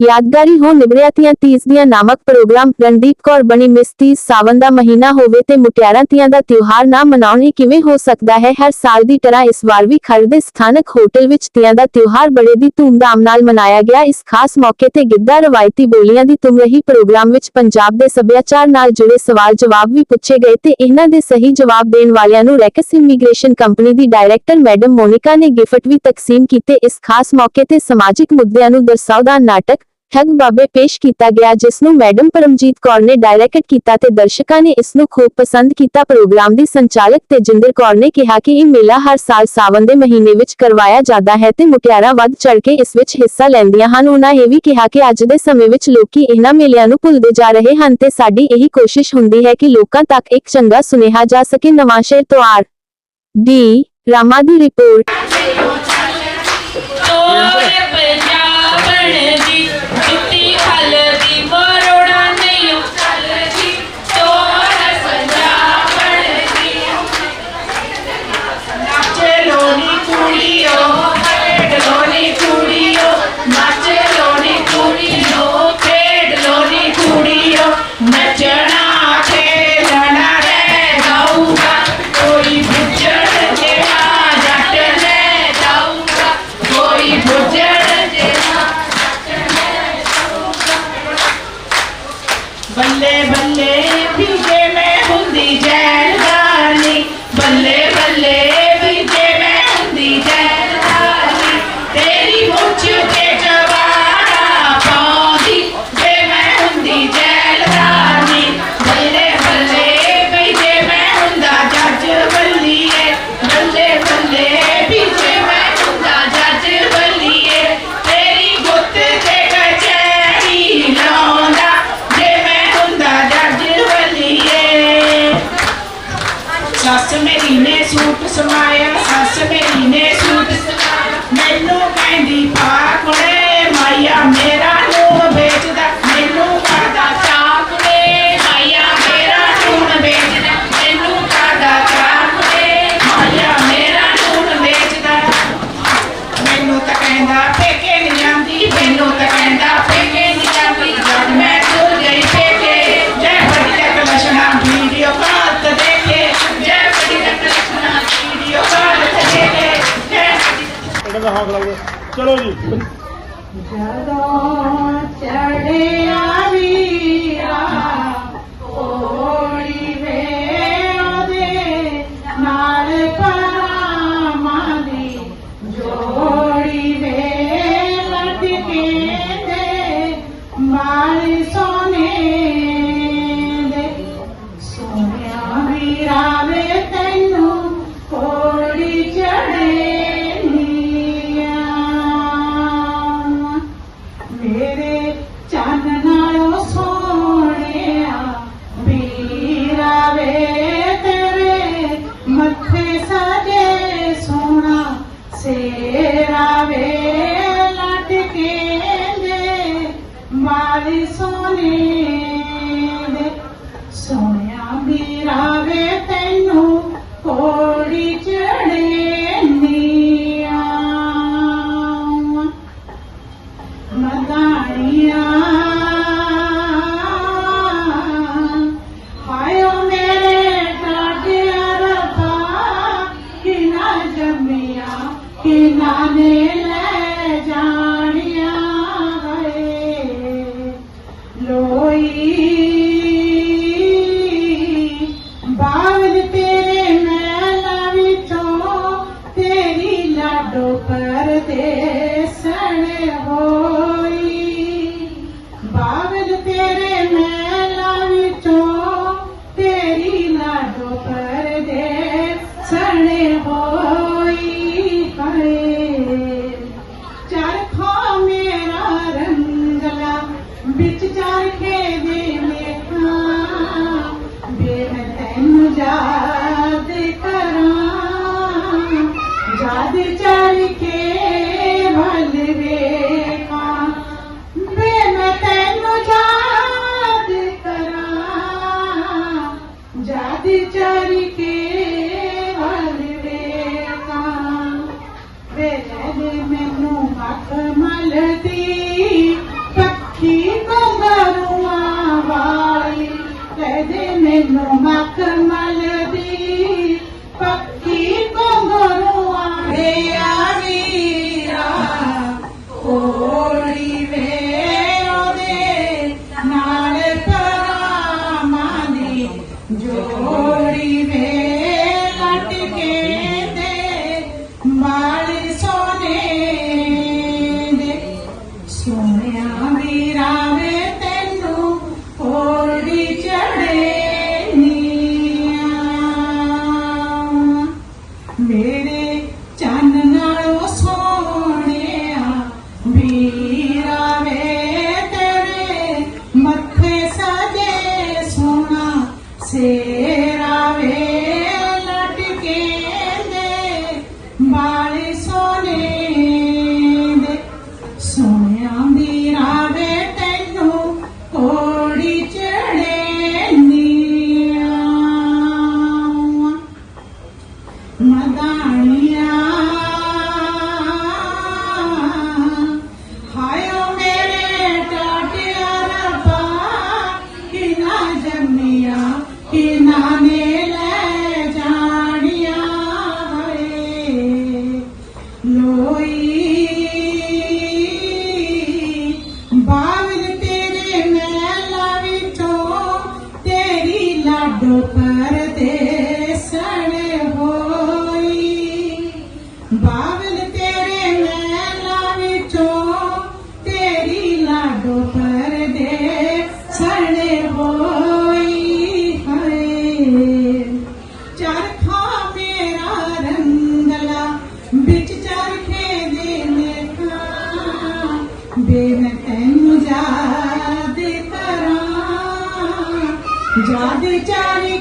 ਯਾਦਗਾਰੀ ਹੋ ਨਿਭਰਿਆ ਤੀਆਂ ਤੀਜ ਦੀਆਂ ਨਾਮਕ ਪ੍ਰੋਗਰਾਮ, ਰਣਦੀਪ ਕੌਰ ਬਣੀ ਮਿਸ ਤੀਜ ਸਾਵਨ ਦਾ ਮਹੀਨਾ ਹੋਵੇ ਤੇ ਮੁਟਿਆਰਾਂ ਤੀਆਂ ਦਾ ਤਿਉਹਾਰ ਨਾ ਮਨਾਉਣ ਇਹ ਕਿਵੇਂ ਹੋ ਸਕਦਾ ਹੈ? ਹਰ ਸਾਲ ਦੀ ਤਰ੍ਹਾਂ ਇਸ ਵਾਰ ਵੀ ਖਰੜ ਦੇ ਸਥਾਨਕ ਹੋਟਲ ਵਿੱਚ ਤੀਆਂ ਦਾ ਤਿਉਹਾਰ ਬੜੇ ਦੀ ਧੂਮਧਾਮ ਨਾਲ ਮਨਾਇਆ ਗਿਆ। ਇਸ ਖਾਸ ਮੌਕੇ ਤੇ ਗਿੱਧਾ, ਰਵਾਇਤੀ ਬੋਲੀਆਂ ਦੀ ਤੁਮ ਰਹੀ ਪ੍ਰੋਗਰਾਮ ਵਿੱਚ ਪੰਜਾਬ ਦੇ ਸੱਭਿਆਚਾਰ ਨਾਲ ਜੁੜੇ ਸਵਾਲ ਜਵਾਬ ਵੀ ਪੁੱਛੇ ਗਏ ਤੇ ਇਹਨਾਂ ਦੇ ਸਹੀ ਜਵਾਬ ਦੇਣ ਵਾਲਿਆਂ ਨੂੰ ਰੈਕਸ ਇਮੀਗ੍ਰੇਸ਼ਨ ਕੰਪਨੀ ਦੀ ਡਾਇਰੈਕਟਰ ਮੈਡਮ ਮੋਨਿਕਾ ਨੇ ਗਿਫਟ ਵੀ ਤਕਸੀਮ ਕੀਤੇ। ਇਸ ਖਾਸ ਮੌਕੇ ਤੇ ਸਮਾਜਿਕ ਮੁੱਦਿਆਂ ਨੂੰ ਦਰਸਾਉਂਦਾ ਨਾਟਕ ਠੱਗ ਬਾਬੇ ਪੇਸ਼ ਕੀਤਾ ਗਿਆ, ਜਿਸ ਨੂੰ ਮੈਡਮ ਪਰਮਜੀਤ ਕੌਰ ਨੇ ਡਾਇਰੈਕਟ ਕੀਤਾ ਤੇ ਦਰਸ਼ਕਾਂ ਨੇ ਇਸ ਨੂੰ ਖੂਬ ਪਸੰਦ ਕੀਤਾ। ਪ੍ਰੋਗਰਾਮ ਦੀ ਸੰਚਾਲਕ ਤੇਜਿੰਦਰ ਕੌਰ ਨੇ ਕਿਹਾ ਕਿ ਇਹ ਮੇਲਾ ਹਰ ਸਾਲ ਸਾਵਨ ਦੇ ਮਹੀਨੇ ਵਿੱਚ ਕਰਵਾਇਆ ਜਾਂਦਾ ਹੈ ਤੇ ਮੁਟਿਆਰਾਂ ਵੱਧ ਚੜ ਕੇ ਇਸ ਵਿੱਚ ਹਿੱਸਾ ਲੈਂਦੀਆਂ ਹਨ। ਉਹਨਾਂ ਇਹ ਵੀ ਕਿਹਾ ਕਿ ਅੱਜ ਦੇ ਸਮੇਂ ਵਿੱਚ ਲੋਕੀ ਇਹਨਾਂ ਮੇਲਿਆਂ ਨੂੰ ਭੁੱਲਦੇ ਜਾ ਰਹੇ ਹਨ ਤੇ ਸਾਡੀ ਇਹੀ ਕੋਸ਼ਿਸ਼ ਹੁੰਦੀ ਹੈ ਕਿ ਲੋਕਾਂ ਤੱਕ ਇੱਕ ਚੰਗਾ ਸੁਨੇਹਾ ਜਾ ਸਕੇ। ਨਵਾਂਸ਼ਹਿਰ ਤੋਂ ਆਰ. ਡੀ. ਰਾਮਾ ਦੀ ਰਿਪੋਰਟ। Shamaya, uh, Shemaya, ਚਲੋ ਜੀ। ਜਦੋਂ ਚੜਿਆ ਵੀਰਾ ਕੋੜੀ ਵੇ ਉਹਦੇ ਨਾਲ ਪਰਾਵਾਂ ਦੀ ਜੋੜੀ ਸਜੇ ਸੋਹਣਾ ਸੇਰਾ ਵੇ ਲਟਕੇ ਦੇ ਮਾਲੀ ਸੋਨੇ जाने ਵਿੱਚ ਚਰਖੇ ਦੇ ਮੇਖਾਂ। ਬੇ ਮੈਂ ਤੈਨੂੰ ਯਾਦ ਕਰਾਂ, ਯਾਦ ਚਰਖੇ ਭਲ ਵੇਖਾਂ ਬੇ ਮੈਂ ਤੈਨੂੰ ਯਾਦ ਕਰਾਂ, ਯਾਦ ਚਰਖੇ ਭਲ ਵੇਖਾਂ ਵੇ ਲੈ ਦੇ ਮੈਨੂੰ ਹੱਥ ਮਲਦੀ smile. No para ਯਾਦ ਕਰਾਂ ਯਾਦ ਚਰਖੇ